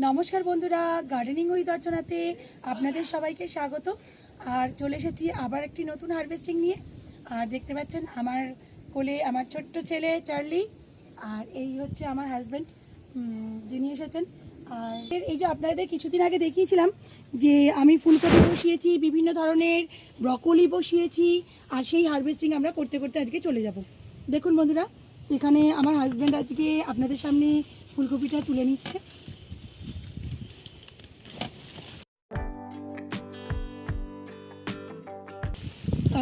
নমস্কার বন্ধুরা gardening with অর্চনাতে আপনাদের সবাইকে স্বাগত। আর চলে এসেছি আবার একটি নতুন হারভেস্টিং নিয়ে। আর দেখতে পাচ্ছেন আমার কোলে আমার ছোট্ট ছেলে চার্লি আর এই হচ্ছে আমার হাজব্যান্ড যিনি এসেছেন। আর এই যে আপনাদের কিছুদিন আগে দেখিয়েছিলাম যে আমি ফুলকপি বসিয়েছি, বিভিন্ন ধরনের ব্রকলি বসিয়েছি, আর সেই হারভেস্টিং আমরা করতে করতে আজকে চলে যাব। দেখুন বন্ধুরা, এখানে আমার হাজব্যান্ড আজকে আপনাদের সামনে ফুলকপিটা তুলে নিচ্ছে।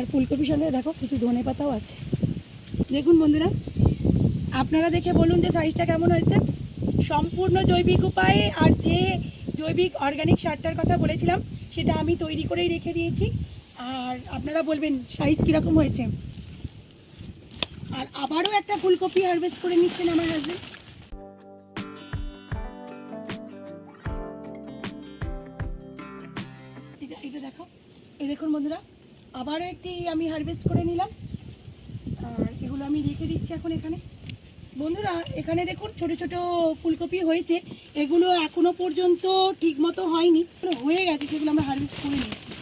আর ফুলকপির সঙ্গে দেখো কিছু ধনে পাতাও আছে। দেখুন বন্ধুরা, আপনারা দেখে বলুন যে সাইজটা কেমন হয়েছে। সম্পূর্ণ জৈবিক উপায়ে আর যে জৈবিক অর্গানিক সারটার কথা বলেছিলাম, সেটা আমি তৈরি করেই রেখে দিয়েছি। আর আপনারা বলবেন সাইজ কীরকম হয়েছে? আর আবারও একটা ফুলকপি হারভেস্ট করে নিচ্ছেন আমার হাজবেন্ড এটা এটা দেখো, এই দেখুন বন্ধুরা আবারও একটি আমি হারভেস্ট করে নিলাম। আর এগুলো আমি রেখে দিচ্ছি এখন এখানে। বন্ধুরা, এখানে দেখুন ছোট ছোট ফুলকপি হয়েছে। এগুলো এখনও পর্যন্ত ঠিক মতো হয়নি। হয়ে গেছে, সেগুলো আমরা হারভেস্ট করে নিচ্ছি।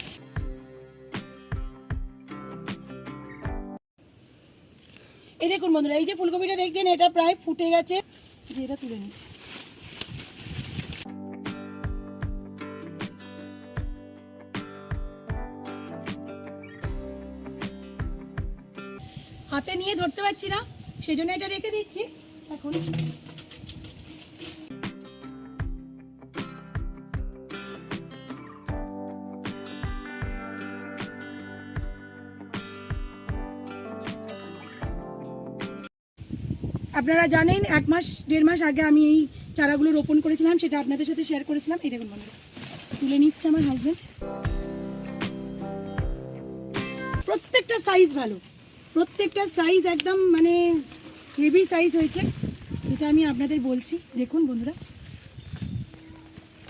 এই দেখুন বন্ধুরা, এই যে ফুলকপিটা দেখছেন, এটা প্রায় ফুটে গেছে। যে এটা তুলে নিই। হাতে নিয়ে ধরতে পারছি না, সেজন্য এটা রেখে দিচ্ছি। এখন। আপনারা জানেন, এক মাস, দেড় মাস আগে আমি এই চারাগুলো রোপণ করেছিলাম, সেটা আপনাদের সাথে শেয়ার করেছিলাম। এই দেখুন, বন্ধুরা, তুলে নিচ্ছে আমার হাজবেন্ড প্রত্যেকটা সাইজ ভালো। প্রত্যেকটা সাইজ একদম মানে হেভি সাইজ হয়েছে। এটা আমি আপনাদের বলছি। দেখুন বন্ধুরা।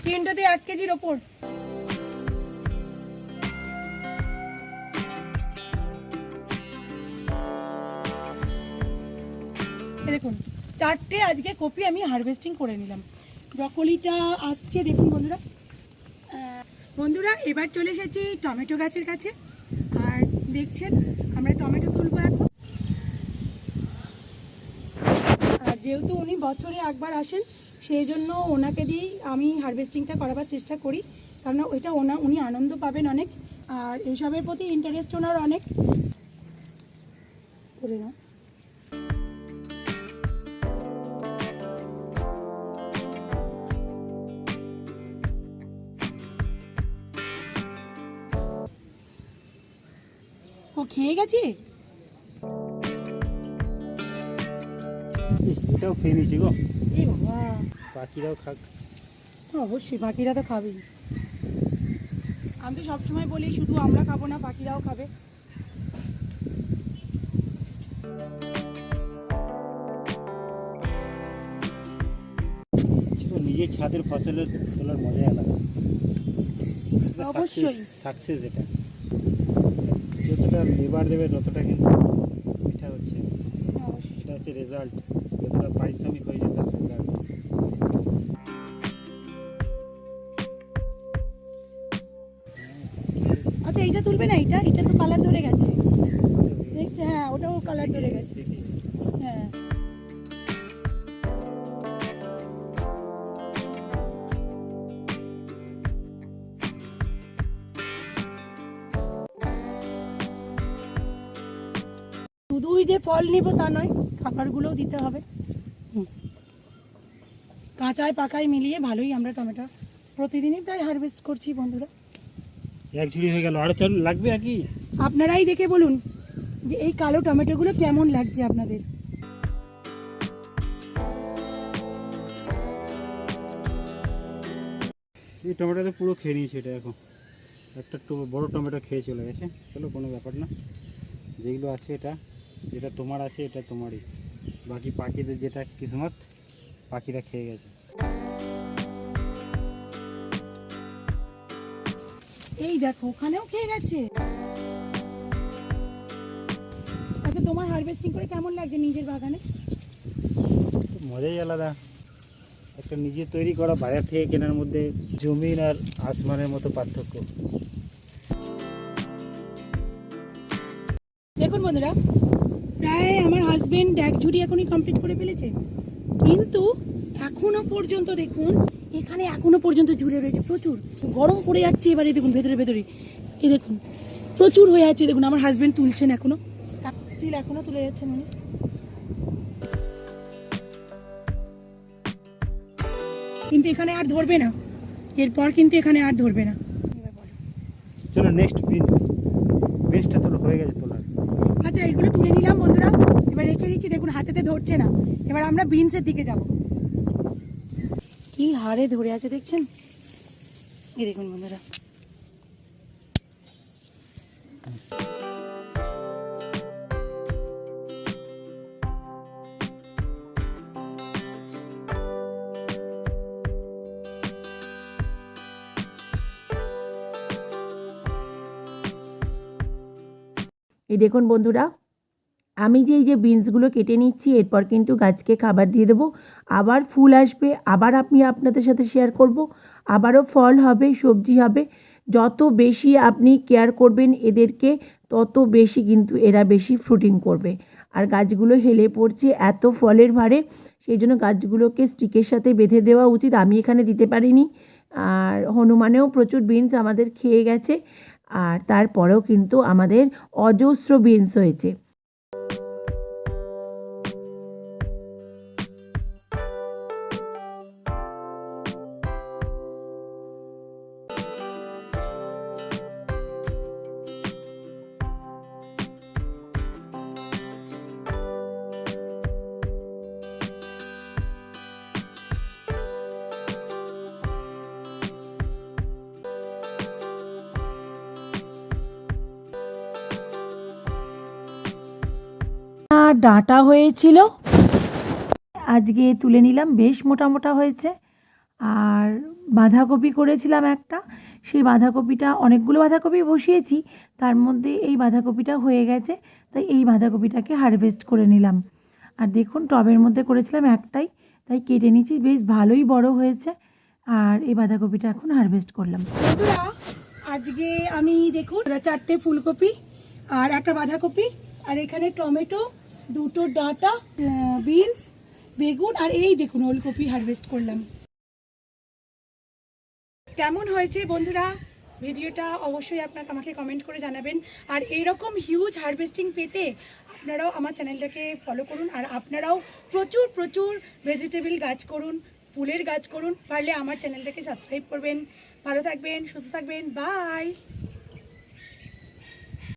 তিনটাতে এক কেজির ওপর। দেখুন, চারটে আজকে কপি আমি হারভেস্টিং করে নিলাম। ব্রকলিটা আসছে, দেখুন বন্ধুরা। বন্ধুরা, এবার চলে এসেছি টমেটো গাছের কাছে। আর দেখছেন, আমরা টমেটো তুলবো এখন আর যেহেতু উনি বছরে একবার আসেন, সেই জন্য ওনাকে দিয়েই আমি হারভেস্টিংটা করাবার চেষ্টা করি। কারণ ওইটা ওনা, উনি আনন্দ পাবেন অনেক। আর এইসবের প্রতি ইন্টারেস্ট ওনার অনেক। না ও খেয়ে গেছে? এটাও খেয়ে নিয়েছি গো। এই বাবা। পাখিরাও খাক। অবশ্যই পাখিরা তো খাবেই। আমি তো সবসময় বলি শুধু আমরা খাব না পাখিরাও খাবে। নিজের ছাদের ফসলের তোলার মজাই আলাদা। অবশ্যই। সাকসেস এটা। যতটা লেবার দেবে ততটা কিন্তু পিঠা হচ্ছে। সেটা হচ্ছে রেজাল্ট পারিশ্রমিক হয়ে যেত আচ্ছা এইটা তুলবে না এইটা? এটা তো কালার ধরে গেছে। দেখছে হ্যাঁ ওটাও কালার ধরে গেছে। হ্যাঁ। শুধুই যে ফল নিব তা নয় খাবারগুলোও দিতে হবে। কাঁচায় পাকায় মিলিয়ে ভালোই আমরা টমেটো প্রতিদিনই প্রায় হারভেস্ট করছি বন্ধুরা। এক ঝুড়ি হয়ে গেল। আরও চল লাগবে আর কি? আপনারাই দেখে বলুন যে এই কালো টমেটোগুলো কেমন লাগছে আপনাদের। এই টমেটো তো পুরো খেয়ে নিয়েছে এটা এখন। একটা বড় টমেটো খেয়ে চলে গেছে। চলো কোনো ব্যাপার না। যেগুলো আছে এটা যেটা তোমার আছে এটা তোমারই। বাকি পাখিদের যেটা কিসমত পাখিরা খেয়ে গেছে। এই দেখো ওখানেও খেয়ে গেছে। আচ্ছা তোমার হারভেস্টিং করে কেমন লাগছে নিজের বাগানে? মজাই আলাদা। একটা নিজে তৈরি করা বাজার থেকে কেনার মধ্যে জমিন আর আসমানের মতো পার্থক্য। দেখুন বন্ধুরা প্রায় আমার হাজবেন্ড এক ঝুড়ি এখনই কমপ্লিট করে ফেলেছে। কিন্তু এখনও পর্যন্ত দেখুন এখানে এখনও পর্যন্ত ঝুলে রয়েছে প্রচুর। গরম পড়ে যাচ্ছে এবারে দেখুন ভেতরে ভেতরে। এ দেখুন প্রচুর হয়ে আছে দেখুন আমার হাজবেন্ড তুলছেন এখনও। স্টিল এখনও তুলে যাচ্ছেন উনি। কিন্তু এখানে আর ধরবে না। এরপর কিন্তু এখানে আর ধরবে না। চলো নেক্সট বিনস বিনসটা তোর হয়ে গেছে তোলার। আচ্ছা এগুলো তুলে নিলাম বন্ধুরা। এবার রেখে দিচ্ছি, দেখুন হাতেতে ধরছে না। এবার আমরা বিনসের দিকে যাব। কি হাড়ে ধরে আছে দেখছেন? এই দেখুন বন্ধুরা। এই দেখুন বন্ধুরা আমি যে এই যে বিনসগুলো কেটে নিচ্ছি, এরপর কিন্তু গাছকে খাবার দিয়ে দেবো। আবার ফুল আসবে, আবার আমি আপনাদের সাথে শেয়ার করব। আবারও ফল হবে, সবজি হবে। যত বেশি আপনি কেয়ার করবেন এদেরকে, তত বেশি কিন্তু এরা বেশি ফ্রুটিং করবে। আর গাছগুলো হেলে পড়ছে, এত ফলের ভারে সেই জন্য গাছগুলোকে স্টিকের সাথে বেঁধে দেওয়া উচিত। আমি এখানে দিতে পারিনি। আর হনুমানেও প্রচুর বিনস আমাদের খেয়ে গেছে। আর তারপরেও কিন্তু আমাদের অজস্র বিনস হয়েছে। ডাঁটা হয়েছিল। আজকে তুলে নিলাম, বেশ মোটা মোটা হয়েছে। আর বাঁধাকপি করেছিলাম একটা। সেই বাঁধাকপিটা, অনেকগুলো বাঁধাকপি বসিয়েছি, তার মধ্যে এই বাঁধাকপিটা হয়ে গেছে। তাই এই বাঁধাকপিটাকে হারভেস্ট করে নিলাম। আর দেখুন, টবের মধ্যে করেছিলাম একটাই, তাই কেটে নিয়েছি, বেশ ভালোই বড় হয়েছে। আর এই বাঁধাকপিটা এখন হারভেস্ট করলাম। বন্ধুরা, আজকে আমি দেখুন, চারটে ফুলকপি আর একটা বাঁধাকপি, আর এখানে টমেটো দুটো ডাঁটা বিনস বেগুন আর এই দেখুন ওলকপি হারভেস্ট করলাম। কেমন হয়েছে বন্ধুরা? ভিডিওটা অবশ্যই আপনাকে আমাকে কমেন্ট করে জানাবেন। আর এইরকম হিউজ হারভেস্টিং পেতে আপনারাও আমার চ্যানেলটাকে ফলো করুন আর আপনারাও প্রচুর প্রচুর ভেজিটেবল গাছ করুন, ফুলের গাছ করুন, পারলে আমার চ্যানেলটাকে সাবস্ক্রাইব করবেন। ভালো থাকবেন, সুস্থ থাকবেন বাই